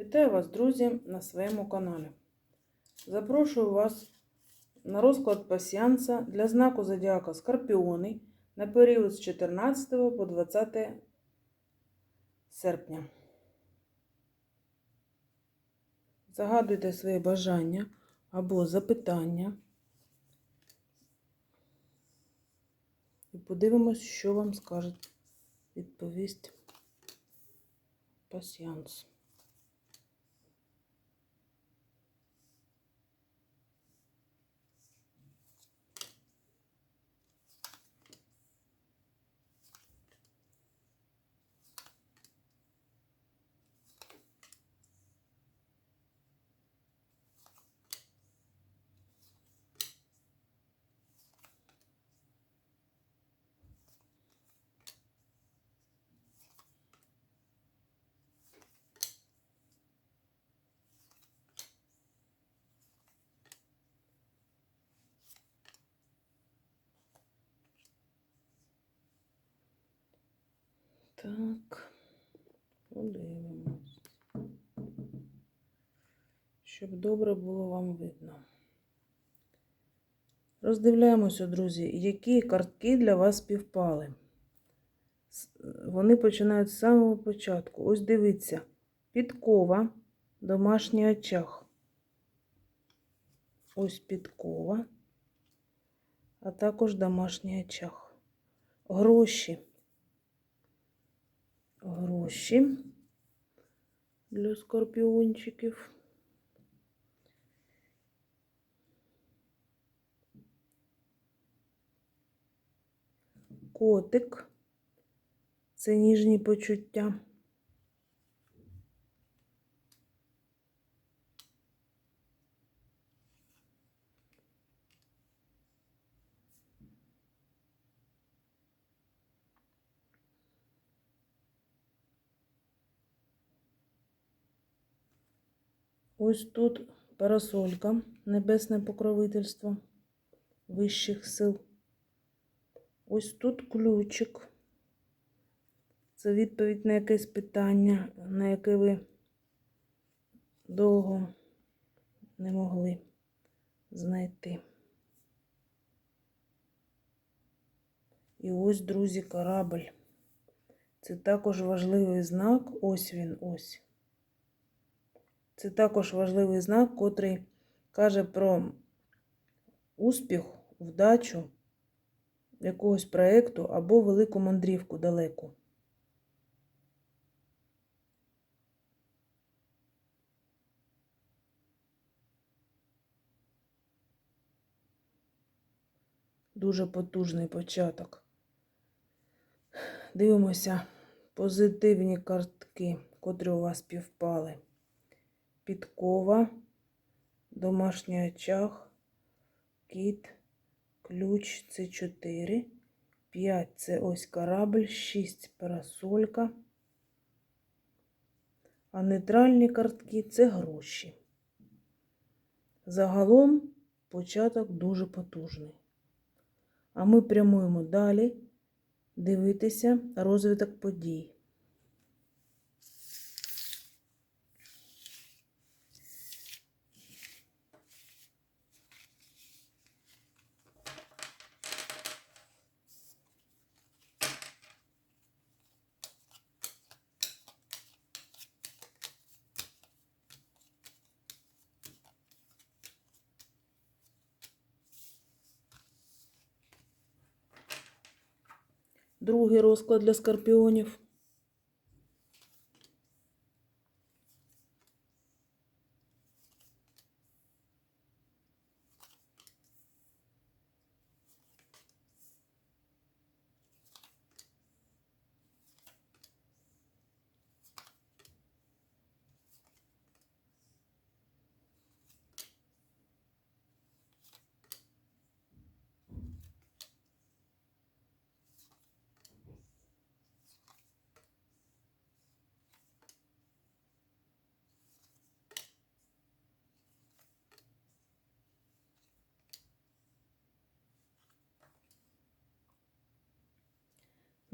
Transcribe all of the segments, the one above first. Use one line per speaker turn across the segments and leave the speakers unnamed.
Вітаю вас, друзі, на своєму каналі. Запрошую вас на розклад пасіанса для знаку Зодіака Скорпіони на період з 14 по 20 серпня. Загадуйте свої бажання або запитання. І подивимось, що вам скаже відповість пасіанс. Так, подивимось. Щоб добре було вам видно. Роздивляємося, друзі, які картки для вас співпали. Вони починають з самого початку. Ось дивіться: підкова, домашній очаг. Ось підкова, а також домашній очаг. Гроші. Гроші для скорпіончиків. Котик. Це ніжні почуття. Ось тут парасолька, небесне покровительство вищих сил. Ось тут ключик. Це відповідь на якесь питання, на яке ви довго не могли знайти. І ось, друзі, корабль. Це також важливий знак. Ось він, ось. Це також важливий знак, котрий каже про успіх, вдачу якогось проєкту або велику мандрівку далеку. Дуже потужний початок. Дивимося позитивні картки, котрі у вас співпали. Підкова, домашній очаг, кіт, ключ це 4, 5 це ось корабль, 6 парасолька. А нейтральні картки це гроші. Загалом початок дуже потужний. А ми прямуємо далі дивитися розвиток подій. Другий розклад для скорпіонів.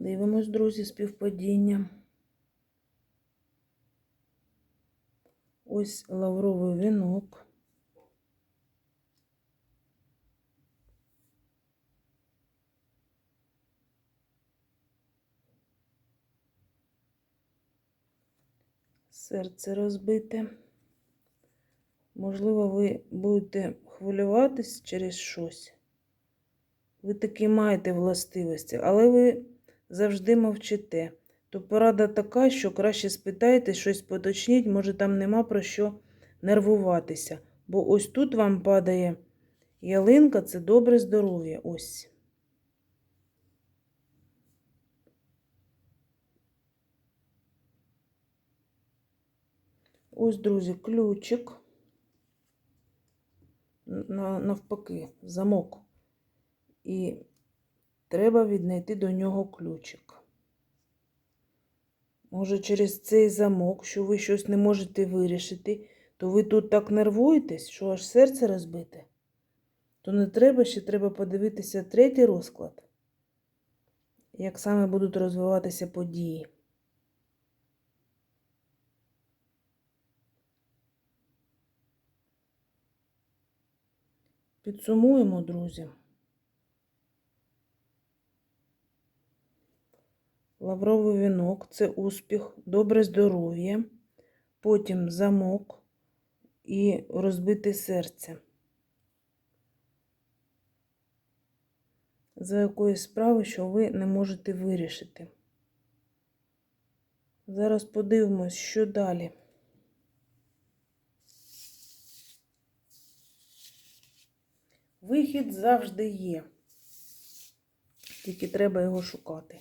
Дивимось, друзі, співпадіння. Ось лавровий вінок. Серце розбите. Можливо, ви будете хвилюватись через щось. Ви таки маєте властивості, але ви завжди мовчите. То порада така, що краще спитайте, щось поточніть, може там нема про що нервуватися. Бо ось тут вам падає ялинка, це добре здоров'я. Ось. Ось, друзі, ключик. Навпаки, замок. І треба віднайти до нього ключик. Може, через цей замок, що ви щось не можете вирішити, то ви тут так нервуєтесь, що аж серце розбите. То не треба, ще треба подивитися третій розклад, як саме будуть розвиватися події. Підсумуємо, друзі. Лавровий вінок це успіх, добре здоров'я, потім замок і розбите серце. За якоїсь справи, що ви не можете вирішити. Зараз подивимось, що далі. Вихід завжди є. Тільки треба його шукати.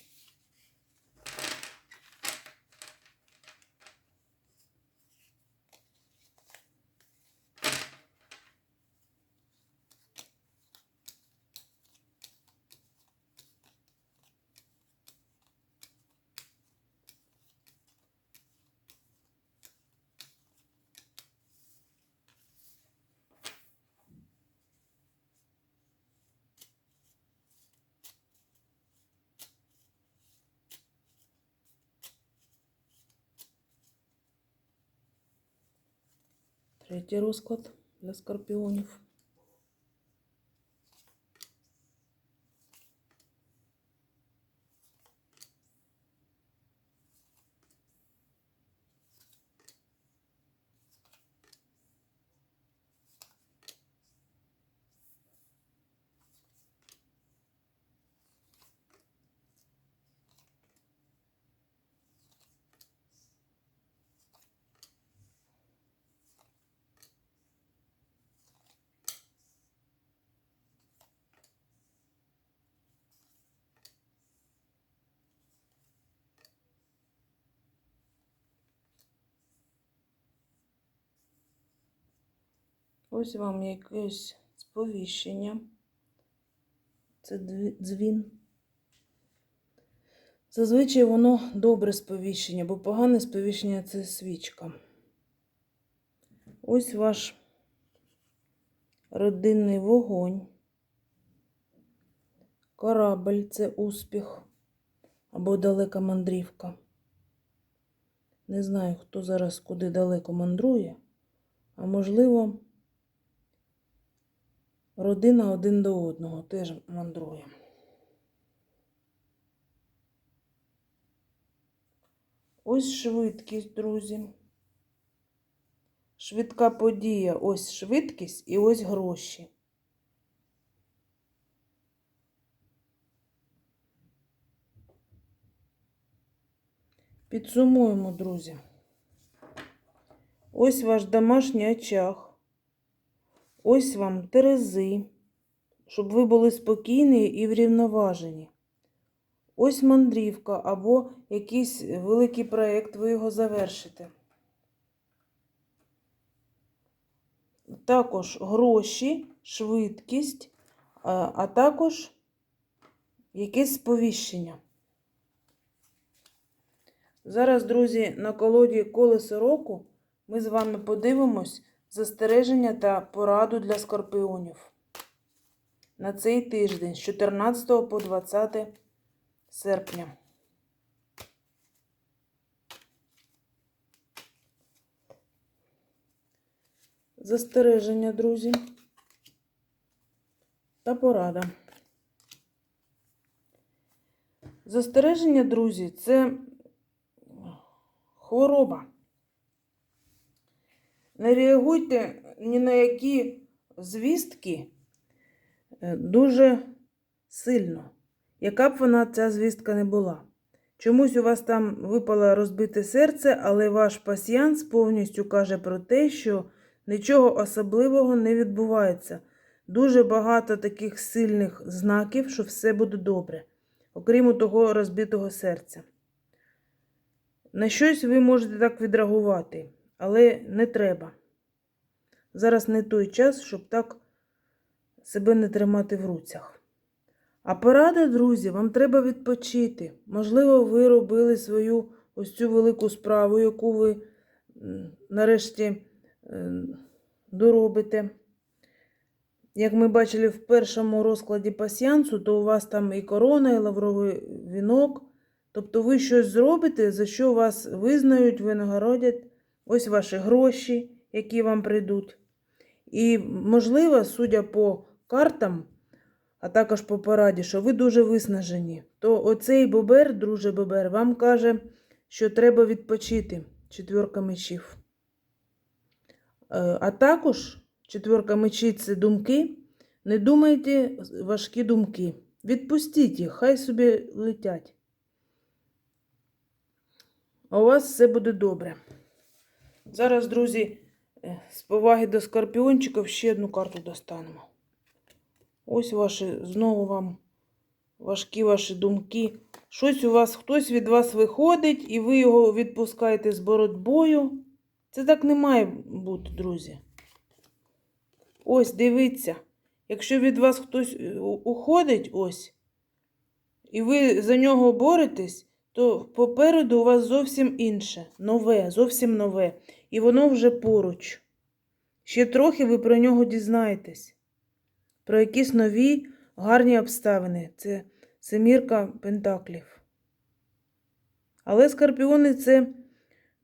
Третій розклад для скорпіонів. Ось вам якесь сповіщення. Це дзвін. Зазвичай воно добре сповіщення, бо погане сповіщення це свічка. Ось ваш родинний вогонь. Корабель це успіх або далека мандрівка. Не знаю, хто зараз куди далеко мандрує, а можливо, родина один до одного теж мандрує. Ось швидкість, друзі. Швидка подія. Ось швидкість і ось гроші. Підсумуємо, друзі. Ось ваш домашній очаг. Ось вам терези, щоб ви були спокійні і врівноважені. Ось мандрівка або якийсь великий проєкт, ви його завершите. Також гроші, швидкість, а також якесь сповіщення. Зараз, друзі, на колоді колесо року ми з вами подивимось застереження та пораду для скорпіонів на цей тиждень з 14 по 20 серпня. застереження, друзі. Та порада. Застереження, друзі, це хвороба. Не реагуйте ні на які звістки е, дуже сильно, яка б вона ця звістка не була. Чомусь у вас там випало розбите серце, але ваш пасіянс повністю каже про те, що нічого особливого не відбувається. Дуже багато таких сильних знаків, що все буде добре, окрім того розбитого серця. На щось ви можете так відреагувати, але не треба. Зараз не той час, щоб так себе не тримати в руцях. А порада, друзі, вам треба відпочити. Можливо, ви робили свою ось цю велику справу, яку ви нарешті доробите. Як ми бачили в першому розкладі пасіянсу, то у вас там і корона, і лавровий вінок. Тобто ви щось зробите, за що вас визнають, винагородять. Ось ваші гроші, які вам прийдуть. І, можливо, судя по картам, а також по пораді, що ви дуже виснажені, то оцей бобер, друже бобер, вам каже, що треба відпочити четвірка мечів. Е, А також четвірка мечів це думки. Не думайте важкі думки. Відпустіть їх, хай собі летять. А у вас все буде добре. Зараз, друзі, е, з поваги до скорпіончиків ще одну карту достанемо. Ось ваші, знову вам важкі ваші думки. Щось у вас, хтось від вас виходить, і ви його відпускаєте з боротьбою. Це так не має бути, друзі. Ось, дивіться. Якщо від вас хтось е, уходить, ось, і ви за нього боретесь, то попереду у вас зовсім інше, нове, зовсім нове. І воно вже поруч. Ще трохи ви про нього дізнаєтесь. Про якісь нові гарні обставини. Це семірка пентаклів. Але скорпіони це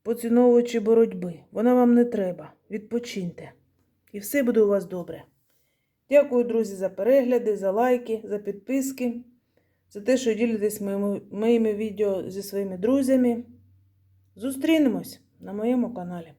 поціновувачі боротьби. Вона вам не треба. Відпочиньте. І все буде у вас добре. Дякую, друзі, за перегляди, за лайки, за підписки, за те, що ділитесь моїми, моїми відео зі своїми друзями. Зустрінемось на моєму каналі.